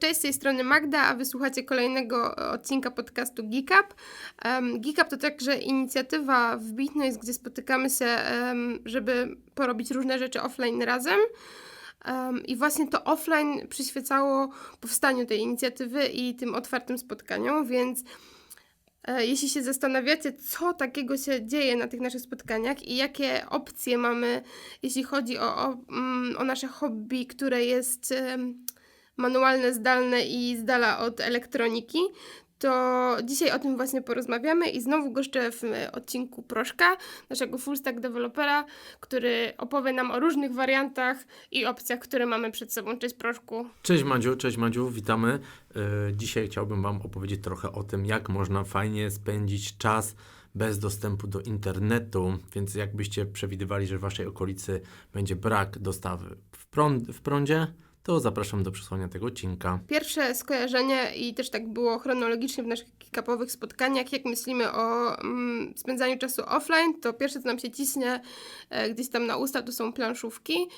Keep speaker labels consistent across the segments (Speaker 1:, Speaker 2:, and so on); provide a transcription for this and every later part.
Speaker 1: Cześć, z tej strony Magda, a wysłuchacie kolejnego odcinka podcastu GeekUp. Um, GeekUp to także inicjatywa w Bitnoise, gdzie spotykamy się, um, żeby porobić różne rzeczy offline razem. Um, I właśnie to offline przyświecało powstaniu tej inicjatywy i tym otwartym spotkaniom, więc e, jeśli się zastanawiacie, co takiego się dzieje na tych naszych spotkaniach i jakie opcje mamy, jeśli chodzi o, o, mm, o nasze hobby, które jest em, manualne, zdalne i z dala od elektroniki, to dzisiaj o tym właśnie porozmawiamy i znowu goszczę w odcinku Proszka, naszego full stack dewelopera, który opowie nam o różnych wariantach i opcjach, które mamy przed sobą. Cześć Proszku.
Speaker 2: Cześć Madziu, cześć Madziu, witamy. Yy, Dzisiaj chciałbym Wam opowiedzieć trochę o tym, jak można fajnie spędzić czas bez dostępu do internetu, więc jakbyście przewidywali, że w Waszej okolicy będzie brak dostawy w, prąd, w prądzie, to zapraszam do przesłania tego odcinka.
Speaker 1: Pierwsze skojarzenie i też tak było chronologicznie w naszych kapowych spotkaniach, jak myślimy o mm, spędzaniu czasu offline, to pierwsze co nam się ciśnie e, gdzieś tam na usta to są planszówki.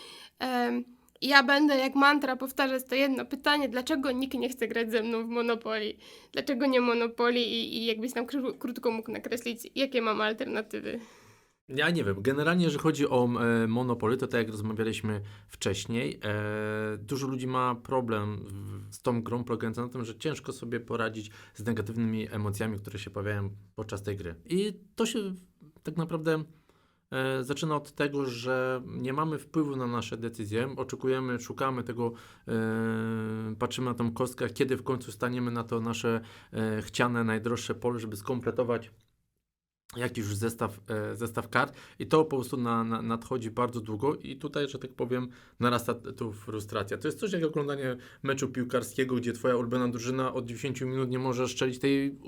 Speaker 1: I ja będę jak mantra powtarzać to jedno pytanie, dlaczego nikt nie chce grać ze mną w Monopoly? Dlaczego nie Monopoly i, i jakbyś tam kró- krótko mógł nakreślić, jakie mamy alternatywy?
Speaker 2: Ja nie wiem, generalnie jeżeli chodzi o e, monopoly, to tak jak rozmawialiśmy wcześniej, e, dużo ludzi ma problem w, z tą grą polegający na tym, że ciężko sobie poradzić z negatywnymi emocjami, które się pojawiają podczas tej gry. I to się tak naprawdę e, zaczyna od tego, że nie mamy wpływu na nasze decyzje, oczekujemy, szukamy tego, e, patrzymy na tą kostkę, kiedy w końcu staniemy na to nasze e, chciane, najdroższe pole, żeby skompletować jakiś już zestaw, e, zestaw kart i to po prostu na, na, nadchodzi bardzo długo i tutaj, że tak powiem, narasta tu frustracja. To jest coś jak oglądanie meczu piłkarskiego, gdzie twoja ulubiona drużyna od 90 minut nie może strzelić tej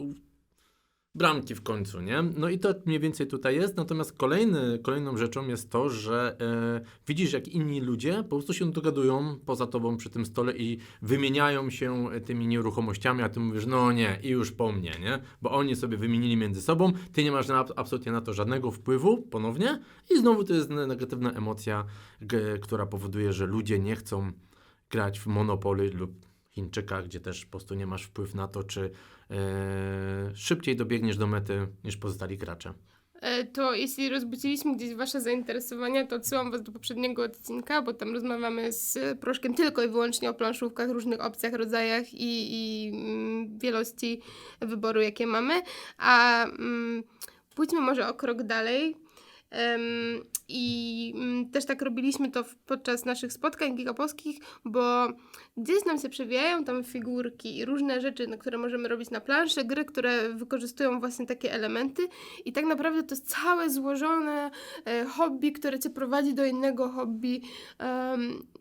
Speaker 2: bramki w końcu, nie? No i to mniej więcej tutaj jest, natomiast kolejny, kolejną rzeczą jest to, że e, widzisz jak inni ludzie po prostu się dogadują poza tobą przy tym stole i wymieniają się tymi nieruchomościami, a ty mówisz, no nie, i już po mnie, nie? Bo oni sobie wymienili między sobą, ty nie masz na, absolutnie na to żadnego wpływu ponownie i znowu to jest negatywna emocja, która powoduje, że ludzie nie chcą grać w Monopoly lub Chińczyka, gdzie też po prostu nie masz wpływ na to, czy e, szybciej dobiegniesz do mety niż pozostali gracze.
Speaker 1: E, To jeśli rozbudziliśmy gdzieś Wasze zainteresowania, to odsyłam Was do poprzedniego odcinka, bo tam rozmawiamy z Proszkiem tylko i wyłącznie o planszówkach, różnych opcjach, rodzajach i, i mm, wielości wyboru, jakie mamy. A mm, pójdźmy może o krok dalej. I mm, też tak robiliśmy to podczas naszych spotkań gigapolskich, bo gdzieś nam się przewijają tam figurki i różne rzeczy, na które możemy robić na planszy, gry, które wykorzystują właśnie takie elementy. I tak naprawdę to jest całe złożone e, hobby, które cię prowadzi do innego hobby,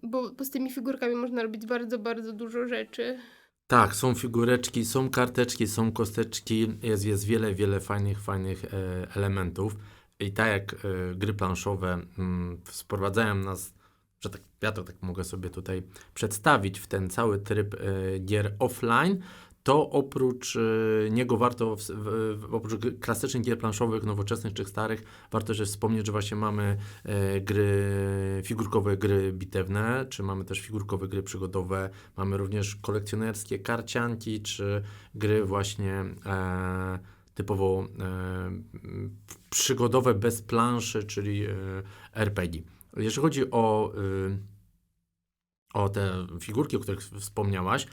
Speaker 1: bo z tymi figurkami można robić bardzo, bardzo dużo rzeczy.
Speaker 2: Tak, są figureczki, są karteczki, są kosteczki, jest, jest wiele, wiele fajnych, fajnych e, elementów. I tak jak e, gry planszowe mm, sprowadzają nas, że tak, ja to tak mogę sobie tutaj przedstawić w ten cały tryb e, gier offline, to oprócz e, niego warto, w, w, oprócz klasycznych gier planszowych, nowoczesnych czy starych, warto też wspomnieć, że właśnie mamy e, gry, figurkowe gry bitewne, czy mamy też figurkowe gry przygodowe, mamy również kolekcjonerskie karcianki, czy gry właśnie e, typowo e, przygodowe bez planszy, czyli e, RPG. Jeżeli chodzi o, y, o te figurki, o których wspomniałaś,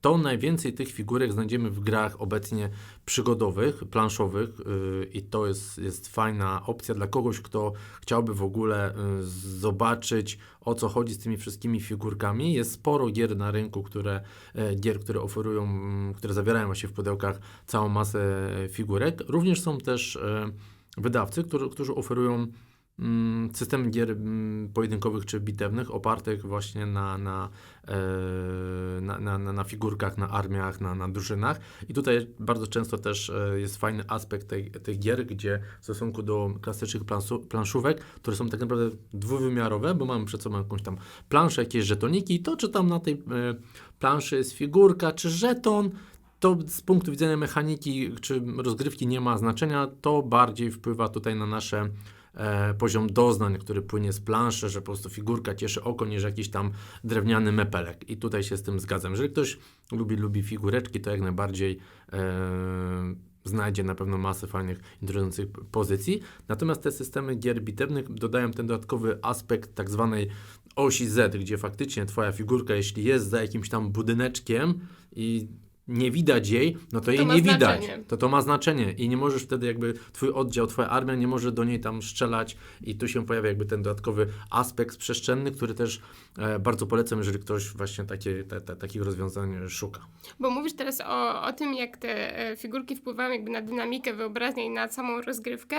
Speaker 2: to najwięcej tych figurek znajdziemy w grach obecnie przygodowych, planszowych yy, i to jest, jest fajna opcja dla kogoś, kto chciałby w ogóle y, zobaczyć o co chodzi z tymi wszystkimi figurkami. Jest sporo gier na rynku, które, e, gier, które oferują, mm, które zawierają właśnie w pudełkach całą masę figurek. Również są też e, wydawcy, którzy, którzy oferują mm, systemy gier mm, pojedynkowych czy bitewnych opartych właśnie na, e, na, na, na, na figurkach, na armiach, na, na drużynach. I tutaj bardzo często też e, jest fajny aspekt tej, tych gier, gdzie w stosunku do klasycznych planszówek, które są tak naprawdę dwuwymiarowe, bo mamy przed sobą jakąś tam planszę, jakieś żetoniki, to czy tam na tej e, planszy jest figurka, czy żeton, to z punktu widzenia mechaniki czy rozgrywki nie ma znaczenia, to bardziej wpływa tutaj na nasze poziom doznań, który płynie z planszy, że po prostu figurka cieszy oko niż jakiś tam drewniany mepelek. I tutaj się z tym zgadzam. Jeżeli ktoś lubi, lubi figureczki, to jak najbardziej e, znajdzie na pewno masę fajnych, interesujących pozycji. Natomiast te systemy gier bitewnych dodają ten dodatkowy aspekt tak zwanej osi Z, gdzie faktycznie twoja figurka, jeśli jest za jakimś tam budyneczkiem i nie widać jej, no to,
Speaker 1: To
Speaker 2: jej nie widać.
Speaker 1: znaczenie.
Speaker 2: To to ma znaczenie i nie możesz wtedy jakby twój oddział, twoja armia nie może do niej tam strzelać i tu się pojawia jakby ten dodatkowy aspekt przestrzenny, który też e, bardzo polecam, jeżeli ktoś właśnie takie, te, te, takich rozwiązań szuka.
Speaker 1: Bo mówisz teraz o, o tym, jak te e, figurki wpływają jakby na dynamikę wyobraźnię i na samą rozgrywkę,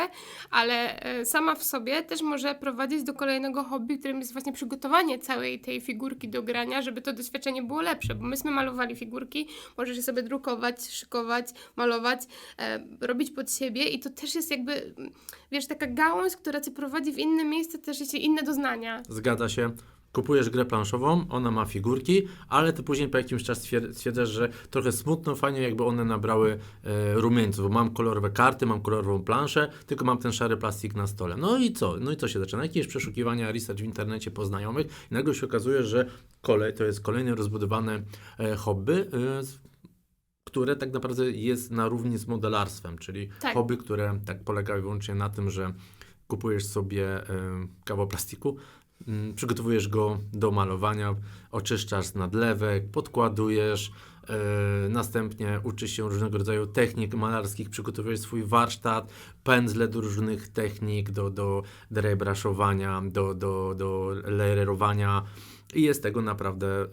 Speaker 1: ale e, sama w sobie też może prowadzić do kolejnego hobby, którym jest właśnie przygotowanie całej tej figurki do grania, żeby to doświadczenie było lepsze, bo myśmy malowali figurki, możesz je sobie drukować, szykować, malować, e, robić pod siebie i to też jest jakby, mm, wiesz, taka gałąź, która cię prowadzi w inne miejsce, też jest inne doznania.
Speaker 2: Zgadza się. Kupujesz grę planszową, ona ma figurki, ale ty później po jakimś czasie stwier- stwierdzasz, że trochę smutno, fajnie jakby one nabrały e, rumieńców, mam kolorowe karty, mam kolorową planszę, tylko mam ten szary plastik na stole. No i co? No i co się zaczyna? Jakieś przeszukiwania, research w internecie po znajomych i nagle się okazuje, że kolej to jest kolejne rozbudowane e, hobby, e, które tak naprawdę jest na równi z modelarstwem, czyli
Speaker 1: Tak.
Speaker 2: hobby, które tak polegają wyłącznie na tym, że kupujesz sobie y, kawał plastiku, mm, przygotowujesz go do malowania, oczyszczasz z nadlewek, podkładujesz, y, następnie uczysz się różnego rodzaju technik malarskich, przygotowujesz swój warsztat, pędzle do różnych technik, do, do drybruszowania, do, do, do layerowania i jest tego naprawdę y,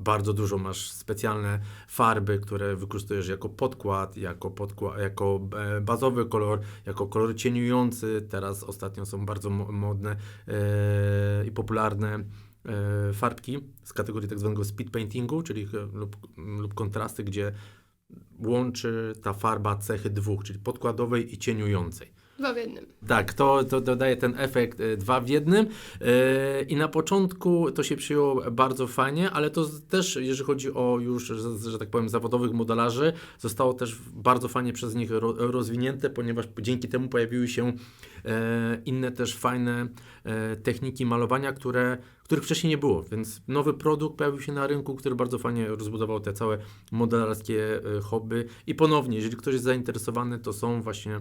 Speaker 2: bardzo dużo. Masz specjalne farby, które wykorzystujesz jako podkład, jako, podkład, jako e, bazowy kolor, jako kolor cieniujący. Teraz ostatnio są bardzo mo- modne e, i popularne e, farbki z kategorii tak zwanego speed paintingu, czyli e, lub, lub kontrasty, gdzie łączy ta farba cechy dwóch, czyli podkładowej i cieniującej.
Speaker 1: Dwa w jednym.
Speaker 2: Tak, to, to dodaje ten efekt e, dwa w jednym. E, i na początku to się przyjęło bardzo fajnie, ale to też, jeżeli chodzi o już, że, że tak powiem, zawodowych modelarzy, zostało też bardzo fajnie przez nich ro, rozwinięte, ponieważ dzięki temu pojawiły się e, inne też fajne techniki malowania, które, których wcześniej nie było, więc nowy produkt pojawił się na rynku, który bardzo fajnie rozbudował te całe modelarskie hobby. I ponownie, jeżeli ktoś jest zainteresowany, to są właśnie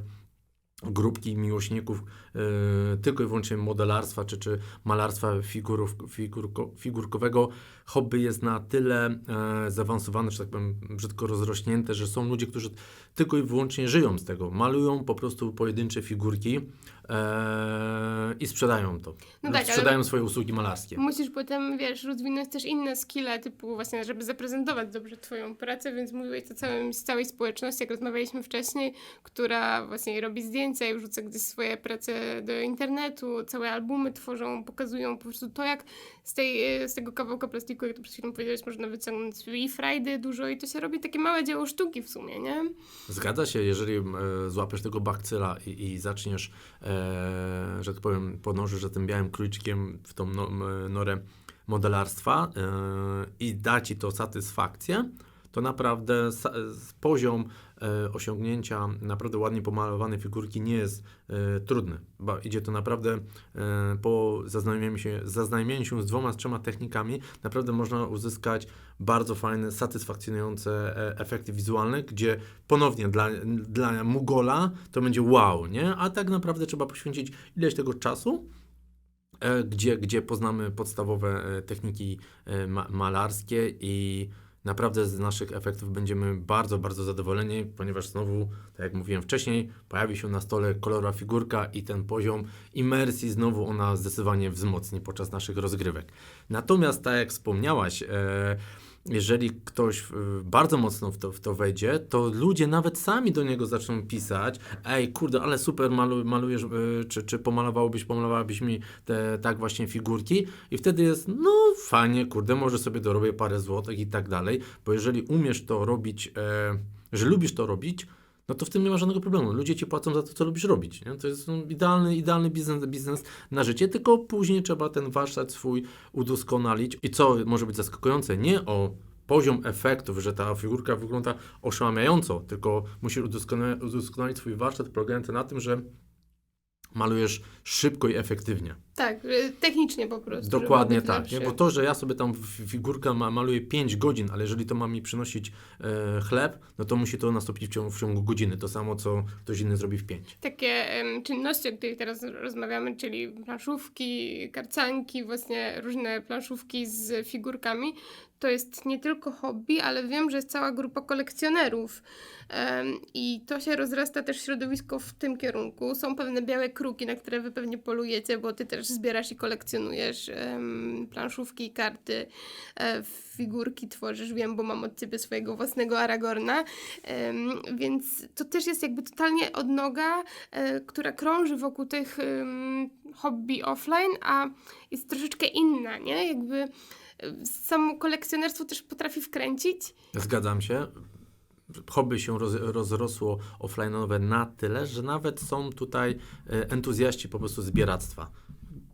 Speaker 2: grupki miłośników e, tylko i wyłącznie modelarstwa czy, czy malarstwa figurów, figurko, figurkowego. Hobby jest na tyle e, zaawansowane, że tak powiem, brzydko rozrośnięte, że są ludzie, którzy tylko i wyłącznie żyją z tego. Malują po prostu pojedyncze figurki e, i sprzedają to.
Speaker 1: No tak, ale-
Speaker 2: sprzedają swoje usługi malarskie.
Speaker 1: Musisz potem, wiesz, rozwinąć też inne skille, typu właśnie, żeby zaprezentować dobrze Twoją pracę, więc mówiłeś o całym, z całej społeczności, jak rozmawialiśmy wcześniej, która właśnie robi zdjęcia i wrzuca gdzieś swoje prace do internetu, całe albumy tworzą, pokazują po prostu to, jak z, tej, z tego kawałka plastiku, jak to przed chwilą powiedziałeś, można wyciągnąć i frajdy dużo i to się robi takie małe dzieło sztuki w sumie, nie?
Speaker 2: Zgadza się, jeżeli e, złapiesz tego bakcyla i, i zaczniesz, e, że tak powiem, podążysz za tym białym króliczkiem w tą no, norę modelarstwa e, i da ci to satysfakcję, to naprawdę poziom e, osiągnięcia naprawdę ładnie pomalowanej figurki nie jest e, trudny, idzie to naprawdę e, po zaznajomieniu się, zaznajomieniu się z dwoma, z trzema technikami, naprawdę można uzyskać bardzo fajne, satysfakcjonujące e, efekty wizualne, gdzie ponownie dla, dla Mugola to będzie wow, nie? A tak naprawdę trzeba poświęcić ileś tego czasu, e, gdzie, gdzie poznamy podstawowe e, techniki e, ma, malarskie i naprawdę z naszych efektów będziemy bardzo, bardzo zadowoleni, ponieważ znowu, tak jak mówiłem wcześniej, pojawi się na stole kolorowa figurka i ten poziom imersji znowu ona zdecydowanie wzmocni podczas naszych rozgrywek. Natomiast, tak jak wspomniałaś, e, jeżeli ktoś e, bardzo mocno w to, w to wejdzie, to ludzie nawet sami do niego zaczną pisać, ej, kurde, ale super malu, malujesz, e, czy, czy pomalowałbyś, pomalowałabyś mi te tak właśnie figurki? I wtedy jest, no fajnie, kurde, może sobie dorobię parę złotych i tak dalej, bo jeżeli umiesz to robić, e, że lubisz to robić, no to w tym nie ma żadnego problemu. Ludzie ci płacą za to, co lubisz robić. Nie? To jest no, idealny, idealny biznes, biznes na życie, tylko później trzeba ten warsztat swój udoskonalić. I co może być zaskakujące, nie o poziom efektów, że ta figurka wygląda oszałamiająco, tylko musisz udoskonalić, udoskonalić swój warsztat polegający na tym, że malujesz szybko i efektywnie.
Speaker 1: Tak, technicznie po prostu.
Speaker 2: Dokładnie tak. Nie? Bo to, że ja sobie tam figurkę ma, maluję 5 godzin, ale jeżeli to ma mi przynosić e, chleb, no to musi to nastąpić w ciągu, w ciągu godziny. To samo, co ktoś inny zrobi w 5.
Speaker 1: Takie em, czynności, o których teraz rozmawiamy, czyli planszówki, karcanki, właśnie różne planszówki z figurkami, to jest nie tylko hobby, ale wiem, że jest cała grupa kolekcjonerów. Em, I to się rozrasta też środowisko w tym kierunku. Są pewne białe kruki, na które wy pewnie polujecie, bo ty też zbierasz i kolekcjonujesz em, planszówki, karty, e, figurki tworzysz, wiem, bo mam od ciebie swojego własnego Aragorna. Więc to też jest jakby totalnie odnoga, e, która krąży wokół tych hobby offline, a jest troszeczkę inna, nie? Jakby e, samo kolekcjonerstwo też potrafi wkręcić.
Speaker 2: Zgadzam się. Hobby się roz, rozrosło offline'owe na tyle, że nawet są tutaj entuzjaści po prostu zbieractwa.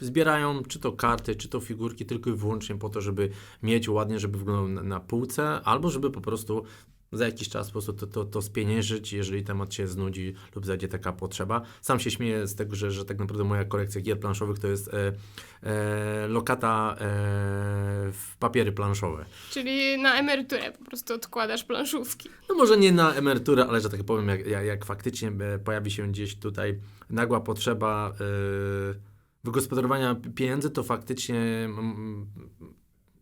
Speaker 2: Zbierają czy to karty, czy to figurki tylko i wyłącznie po to, żeby mieć ładnie, żeby wyglądał na, na półce, albo żeby po prostu za jakiś czas po prostu to, to, to spieniężyć, jeżeli temat się znudzi lub zajdzie taka potrzeba. Sam się śmieję z tego, że, że tak naprawdę moja kolekcja gier planszowych to jest e, e, lokata e, w papiery planszowe.
Speaker 1: Czyli na emeryturę po prostu odkładasz planszówki.
Speaker 2: No może nie na emeryturę, ale że tak powiem, jak, jak, jak faktycznie e, pojawi się gdzieś tutaj nagła potrzeba e, wygospodarowania pieniędzy, to faktycznie mm,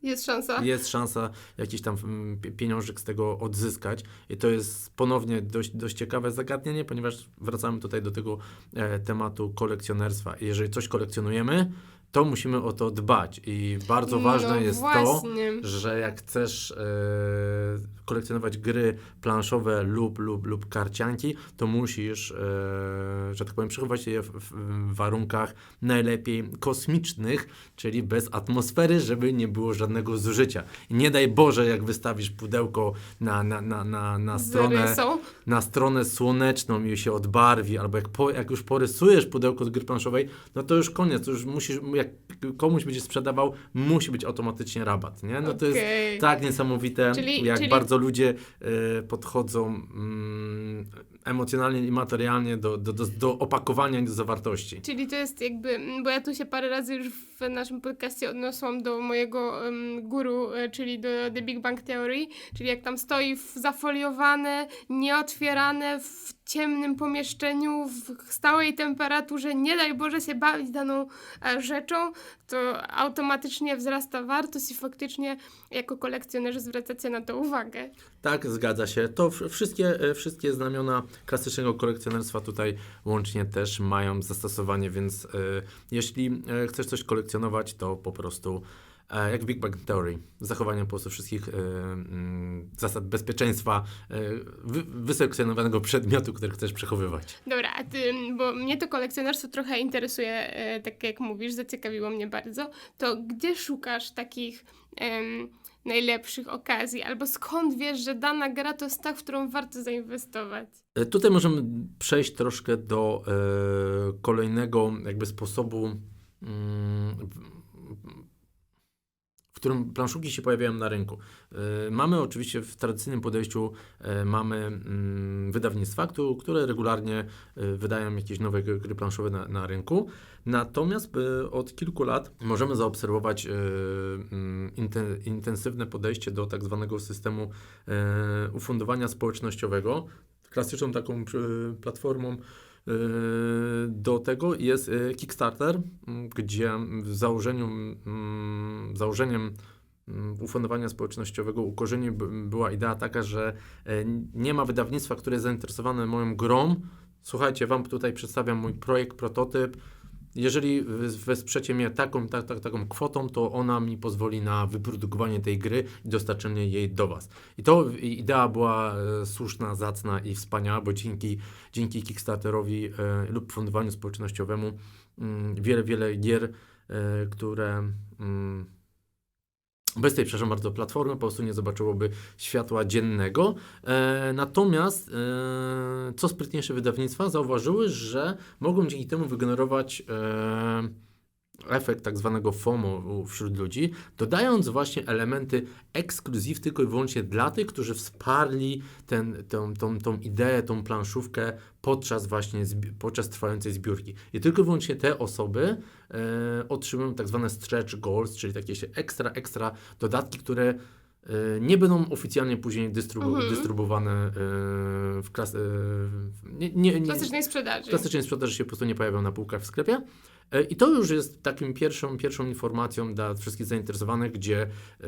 Speaker 1: Jest szansa.
Speaker 2: jest szansa jakiś tam mm, pie- pieniążek z tego odzyskać. I to jest ponownie dość, dość ciekawe zagadnienie, ponieważ wracamy tutaj do tego e, tematu kolekcjonerstwa. Jeżeli coś kolekcjonujemy, to musimy o to dbać. I bardzo ważne
Speaker 1: no
Speaker 2: jest to,
Speaker 1: właśnie.
Speaker 2: że jak chcesz e, kolekcjonować gry planszowe lub, lub, lub karcianki, to musisz, e, że tak powiem, przechowywać je w, w, warunkach najlepiej kosmicznych, czyli bez atmosfery, żeby nie było żadnego zużycia. I nie daj Boże, jak wystawisz pudełko na, na, na, na, na
Speaker 1: Z
Speaker 2: stronę na stronę słoneczną i się odbarwi, albo jak, po, jak już porysujesz pudełko do gry planszowej, no to już koniec, to już musisz, jak komuś będziesz sprzedawał, musi być automatycznie rabat, nie? No to jest tak niesamowite,
Speaker 1: Czyli-
Speaker 2: jak
Speaker 1: czyli-
Speaker 2: bardzo ludzie e, podchodzą mm, emocjonalnie i materialnie do, do, do, do opakowania i do zawartości.
Speaker 1: Czyli to jest jakby, mm, bo ja tu się parę razy już w naszym podcaście odniosłam do mojego um, guru, e, czyli do The Big Bang Theory, czyli jak tam stoi w zafoliowane, nieotwierane, w ciemnym pomieszczeniu, w stałej temperaturze, nie daj Boże się bawić daną e, rzeczą, to automatycznie wzrasta wartość i faktycznie jako kolekcjonerzy zwracacie na to uwagę.
Speaker 2: Tak, zgadza się. To wszystkie, e, wszystkie znamiona klasycznego kolekcjonerstwa tutaj łącznie też mają zastosowanie, więc e, jeśli e, chcesz coś kolekcjonować, to po prostu e, jak Big Bang Theory, zachowaniem po prostu wszystkich mm, zasad bezpieczeństwa wy, wyselekcjonowanego przedmiotu, który chcesz przechowywać.
Speaker 1: Dobra, a ty, bo mnie to kolekcjonerstwo trochę interesuje, tak jak mówisz, zaciekawiło mnie bardzo. To gdzie szukasz takich najlepszych okazji? Albo skąd wiesz, że dana gra to jest ta, w którą warto zainwestować?
Speaker 2: E, Tutaj możemy przejść troszkę do e, kolejnego jakby sposobu, mm, którym planszówki się pojawiają na rynku. E, mamy oczywiście w tradycyjnym podejściu e, mamy mm, wydawnictwa, któ- które regularnie e, wydają jakieś nowe gry planszowe na, na rynku. Natomiast od kilku lat możemy zaobserwować mm, inten, intensywne podejście do tak zwanego systemu ufundowania społecznościowego. Klasyczną taką platformą do tego jest e, Kickstarter, m, gdzie w założeniu, mm, założeniem mm, ufundowania społecznościowego u korzeni b- była idea taka, że e, nie ma wydawnictwa, które jest zainteresowane moją grą. Słuchajcie, wam tutaj przedstawiam mój projekt, prototyp. Jeżeli wes- wesprzecie mnie taką, tak, tak, taką kwotą, to ona mi pozwoli na wyprodukowanie tej gry i dostarczenie jej do Was. I to idea była e, słuszna, zacna i wspaniała, bo dzięki, dzięki Kickstarterowi e, lub fundowaniu społecznościowemu mm, wiele, wiele gier, e, które mm, bez tej, przepraszam bardzo, platformy po prostu nie zobaczyłoby światła dziennego. E, natomiast e, co sprytniejsze wydawnictwa zauważyły, że mogą dzięki temu wygenerować e, efekt tak zwanego FOMO wśród ludzi, dodając właśnie elementy ekskluzyw tylko i wyłącznie dla tych, którzy wsparli ten, tą, tą, tą ideę, tą planszówkę podczas właśnie podczas trwającej zbiórki. I tylko i wyłącznie te osoby e, otrzymują tak zwane stretch goals, czyli takie się ekstra, ekstra dodatki, które e, nie będą oficjalnie później dystrybu-
Speaker 1: Mhm.
Speaker 2: dystrybuowane e, w klas- e, w- nie, nie, nie,
Speaker 1: Klasycznej sprzedaży.
Speaker 2: Klasycznej sprzedaży się po prostu nie pojawią na półkach w sklepie. E, I to już jest takim pierwszą, pierwszą informacją dla wszystkich zainteresowanych, gdzie yy,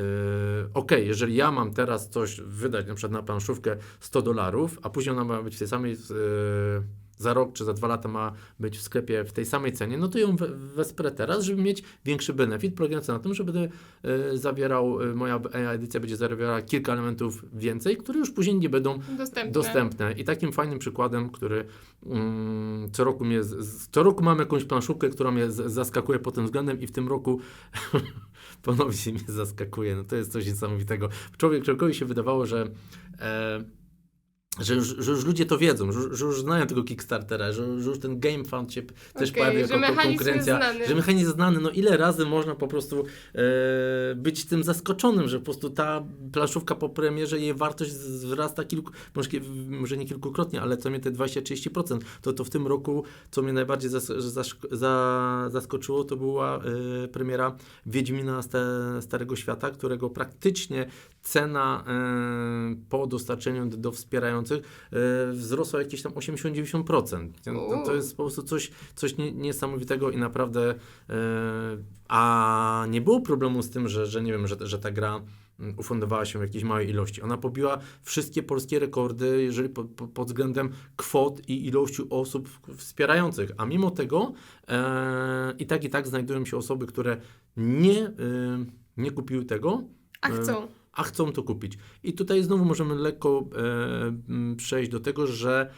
Speaker 2: ok, jeżeli ja mam teraz coś wydać na przykład na planszówkę 100 dolarów, a później ona ma być w tej samej, yy, za rok czy za dwa lata ma być w sklepie w tej samej cenie, no to ją we, wesprę teraz, żeby mieć większy benefit, polegający na tym, że będę yy, zawierał, yy, moja edycja będzie zawierała kilka elementów więcej, które już później nie będą
Speaker 1: Dostępne.
Speaker 2: dostępne. I takim fajnym przykładem, który mm, co roku mnie, z- z, co roku mam jakąś planszówkę, która mnie z, zaskakuje pod tym względem i w tym roku ponownie mnie zaskakuje. No to jest coś niesamowitego. Człowiek, człowiekowi się wydawało, że e, że już, że już ludzie to wiedzą, że, że już znają tego Kickstartera, że, że już ten Game Fund się też
Speaker 1: Okej,
Speaker 2: pojawia
Speaker 1: że
Speaker 2: jako konkurencja,
Speaker 1: jest znany.
Speaker 2: że mechanizm jest znany. No ile razy można po prostu e, być tym zaskoczonym, że po prostu ta planszówka po premierze, jej wartość wzrasta kilku, może, może nie kilkukrotnie, ale co mnie te 20-30%, to, to w tym roku, co mnie najbardziej zas, zaszk- za, zaskoczyło, to była e, premiera Wiedźmina Sta, Starego Świata, którego praktycznie cena e, po dostarczeniu do, do wspierających e, wzrosła jakieś tam 80-90%. No, to jest po prostu coś, coś nie, niesamowitego i naprawdę e, a nie było problemu z tym, że, że nie wiem, że, że ta gra mm, ufundowała się w jakiejś małej ilości. Ona pobiła wszystkie polskie rekordy, jeżeli po, po, pod względem kwot i ilości osób wspierających, a mimo tego e, i tak i tak znajdują się osoby, które nie, e, nie kupiły tego,
Speaker 1: A chcą.
Speaker 2: A chcą to kupić. I tutaj znowu możemy lekko e, przejść do tego, że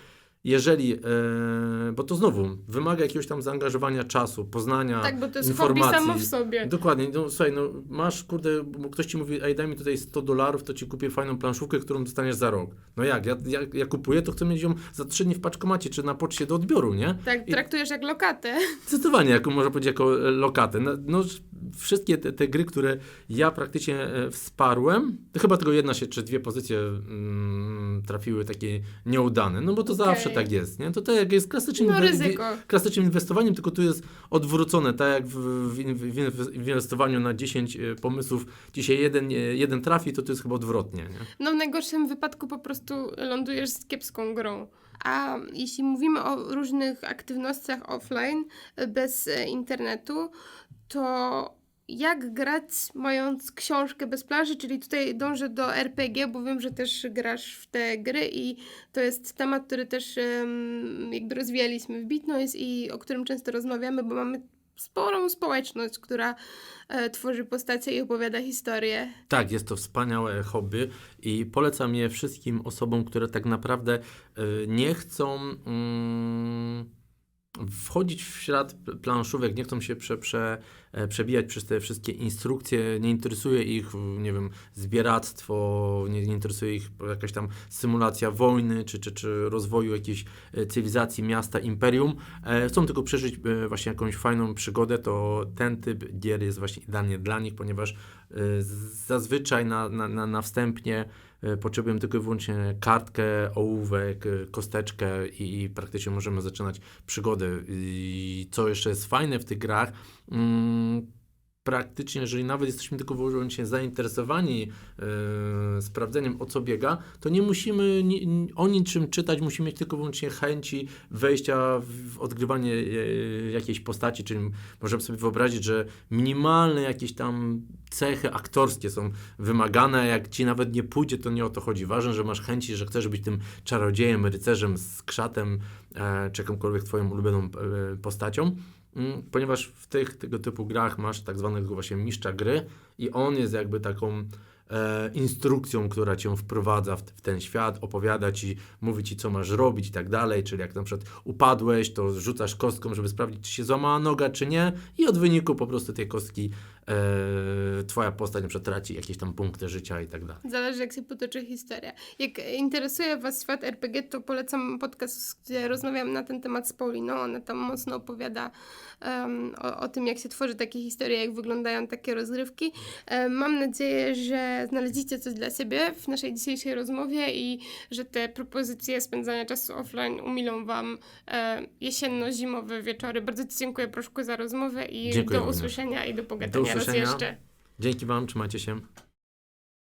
Speaker 2: jeżeli, e, bo to znowu wymaga jakiegoś tam zaangażowania czasu, poznania
Speaker 1: Tak, bo to jest hobby
Speaker 2: informacji.
Speaker 1: samo w sobie.
Speaker 2: Dokładnie, no słuchaj, no masz, kurde, bo ktoś ci mówi, ej daj mi tutaj 100 dolarów, to ci kupię fajną planszówkę, którą dostaniesz za rok. No jak, ja, ja, ja kupuję, to chcę mieć ją za 3 dni w paczkomacie, czy na poczcie do odbioru, nie?
Speaker 1: Tak,
Speaker 2: I-
Speaker 1: traktujesz jak lokatę.
Speaker 2: Zdecydowanie, jako można powiedzieć, jako e, lokatę. No, no, wszystkie te, te gry, które ja praktycznie e, wsparłem, to chyba tylko jedna się, czy dwie pozycje mm, trafiły takie nieudane, no bo to
Speaker 1: Okej.
Speaker 2: zawsze tak jest, nie? To tak jak jest klasycznym,
Speaker 1: No
Speaker 2: klasycznym inwestowaniem, tylko tu jest odwrócone, tak jak w, w, w inwe- w inwestowaniu na 10 e, pomysłów, dzisiaj jeden, e, jeden trafi, to to jest chyba odwrotnie, nie?
Speaker 1: No w najgorszym wypadku po prostu lądujesz z kiepską grą. A jeśli mówimy o różnych aktywnościach offline bez internetu, to jak grać mając książkę bez planszy, czyli tutaj dążę do RPG, bo wiem, że też grasz w te gry i to jest temat, który też em, jakby rozwijaliśmy w Bitnoise i o którym często rozmawiamy, bo mamy sporą społeczność, która e, tworzy postacie i opowiada historię.
Speaker 2: Tak, jest to wspaniałe hobby i polecam je wszystkim osobom, które tak naprawdę y, nie chcą mm, wchodzić w pl- planszówek, nie chcą się prze, prze, e, przebijać przez te wszystkie instrukcje, nie interesuje ich, nie wiem, zbieractwo, nie, nie interesuje ich jakaś tam symulacja wojny, czy, czy, czy rozwoju jakiejś e, cywilizacji, miasta, imperium. E, chcą tylko przeżyć właśnie jakąś fajną przygodę, to ten typ gier jest właśnie idealnie dla nich, ponieważ zazwyczaj na, na, na, na wstępnie potrzebujemy tylko i wyłącznie kartkę, ołówek, e, kosteczkę i, i praktycznie możemy zaczynać przygodę. I co jeszcze jest fajne w tych grach, mm, praktycznie, jeżeli nawet jesteśmy tylko wyłącznie zainteresowani e, sprawdzeniem, o co biega, to nie musimy ni, o niczym czytać, musimy mieć tylko wyłącznie chęci wejścia w, odgrywanie e, jakiejś postaci, czyli możemy sobie wyobrazić, że minimalne jakieś tam cechy aktorskie są wymagane, jak ci nawet nie pójdzie, to nie o to chodzi. Ważne, że masz chęci, że chcesz być tym czarodziejem, rycerzem, skrzatem, e, czy jakąkolwiek twoją ulubioną e, postacią. Mm, ponieważ w tych tego typu grach masz tak zwanego właśnie mistrza gry i on jest jakby taką e, instrukcją, która cię wprowadza w, w ten świat, opowiada ci, mówi ci, co masz robić i tak dalej, czyli jak na przykład upadłeś, to rzucasz kostką, żeby sprawdzić, czy się złamała noga, czy nie i od wyniku po prostu tej kostki e, twoja postać na przykład traci jakieś tam punkty życia i tak dalej.
Speaker 1: Zależy, jak się potoczy historia. Jak interesuje Was świat RPG, to polecam podcast, gdzie rozmawiam na ten temat z Pauliną. Ona tam mocno opowiada em, o, o tym, jak się tworzy takie historie, jak wyglądają takie rozgrywki. Em, mam nadzieję, że znaleźliście coś dla siebie w naszej dzisiejszej rozmowie i że te propozycje spędzania czasu offline umilą Wam e, jesienno-zimowe wieczory. Bardzo Ci dziękuję, Proszku, za rozmowę i
Speaker 2: Dziękuję
Speaker 1: do
Speaker 2: również.
Speaker 1: usłyszenia i do
Speaker 2: Do
Speaker 1: pogadania raz
Speaker 2: usłyszenia. Dzięki Wam, trzymajcie się.